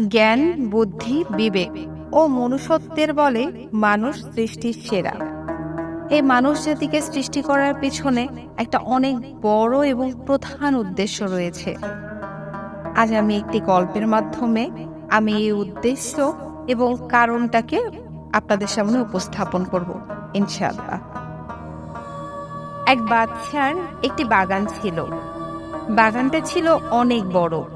জ্ঞান, বুদ্ধি, বিবেক ও মনুষ্যত্বের বলে মানুষ সৃষ্টির সেরা। এই মানুষ জাতিকে সৃষ্টি করার পিছনে একটা অনেক বড় এবং প্রধান উদ্দেশ্য রয়েছে। আজ আমি একটি গল্পের মাধ্যমে আমি এই উদ্দেশ্য এবং কারণটাকে আপনাদের সামনে উপস্থাপন করব, ইনশাআল্লাহ। এক বাদশার একটি বাগান ছিল। বাগানটা ছিল অনেক বড়।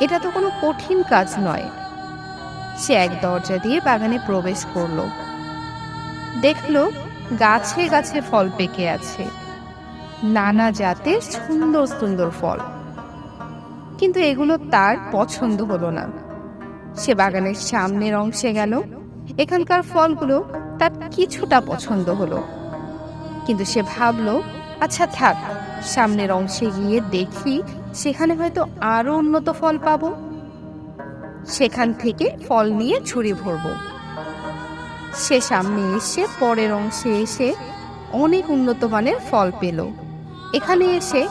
এটা তো কোনো কঠিন কাজ নয়। সে এক দরজা দিয়ে বাগানে প্রবেশ করল। দেখল গাছে গাছে ফল পেকে আছে। নানা জাতের সুন্দর সুন্দর ফল। কিন্তু এগুলো তার পছন্দ হলো না। সে বাগানের সামনের অংশে গেল। এখানকার ফলগুলো তার কিছুটা পছন্দ হলো। কিন্তু সে ভাবলো আচ্ছা থাক, সামনের অংশে গিয়ে দেখি সেখানে হয়তো আরও উন্নত ফল পাবো। সেখান থেকে ফল নিয়ে ঝুড়ি ভরবো। সে সামনে এসে, পরের অংশে এসে অনেক উন্নত মানের ফল পেল। এখানে এসে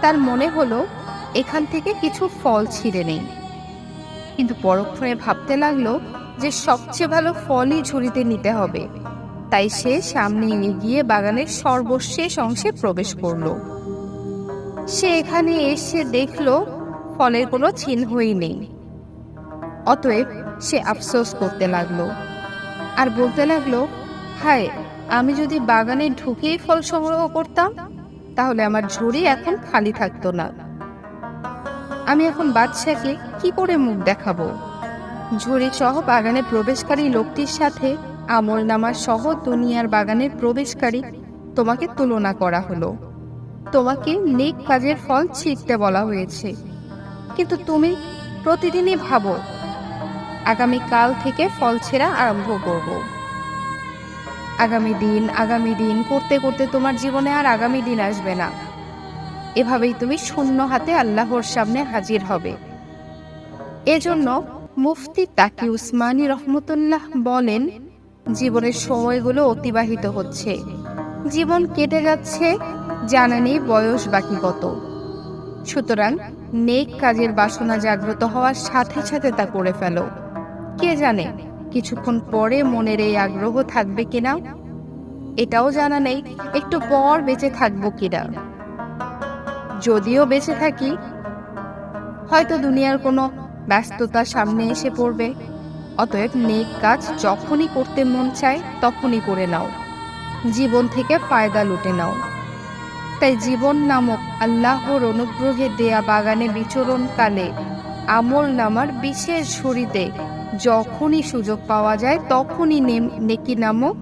তার মনে হলো, এখান থেকে কিছু ফল ছিঁড়ে নেই। কিন্তু পরক্ষণে ভাবতে লাগল যে সবচেয়ে ভালো ফলই ঝুড়িতে নিতে হবে। তাই সে সামনে এগিয়ে বাগানের সর্বশেষ অংশে প্রবেশ করল। সে এখানে এসে দেখল ফলের কোনো চিহ্নই নেই। অতএব সে আফসোস করতে লাগল আর বলতে লাগল, হায়, আমি যদি বাগানে ঢুকেই ফল সংগ্রহ করতাম, তাহলে আমার ঝুড়ি এখন খালি থাকতো না। আমি এখন বাদশাকে কি করে মুখ দেখাবো? ঝুড়ি সহ বাগানে প্রবেশকারী লোকটির সাথে আমল নামার সহ দুনিয়ার বাগানের প্রবেশকারী তোমাকে তুলনা করা হলো। তোমাকে নেক কাজের ফল ছিঁড়তে বলা হয়েছে। কিন্তু তুমি প্রতিদিনই ভাবো আগামী কাল থেকে ফল ছেঁড়া আরম্ভ করব। আগামী দিন আগামী দিন, করতে করতে তোমার জীবনে আর আগামী দিন আসবে না। এভাবেই তুমি শূন্য হাতে আল্লাহর সামনে হাজির হবে। এজন্য মুফতি তাকি উসমানী রহমতুল্লাহ বলেন, জীবনের সময়গুলো অতিবাহিত হচ্ছে। জীবন কেটে যাচ্ছে জানা নেই বয়স বাকি কত। সুতরাং নেক কাজের বাসনা জাগ্রত হওয়ার সাথে সাথে তা করে ফেলো। কে জানে কিছুক্ষণ পরে মনের এই আগ্রহ থাকবে কিনা? এটাও জানা নেই একটু পর বেঁচে থাকব কিনা। যদিও বেঁচে থাকি, হয়তো দুনিয়ার কোনো ব্যস্ততা সামনে এসে পড়বে। অতএব নেক কাজ যখনই করতে মন চায় তখনই করে নাও। জীবন থেকে ফায়দা লুটে নাও। তাই জীবন নামক আল্লাহর অনুগ্রহে দেয়া বাগানে বিচরণকালে আমল নামার বিশেষ ঝুড়িতে যখনই সুযোগ পাওয়া যায়, তখনই নেকি নামক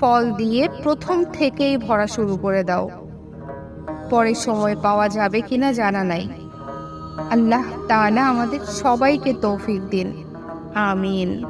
ফল দিয়ে প্রথম থেকেই ভরা শুরু করে দাও। পরে সময় পাওয়া যাবে কিনা জানা নাই। আল্লাহ তাআলা আমাদের সবাইকে তৌফিক দিন। আমিন।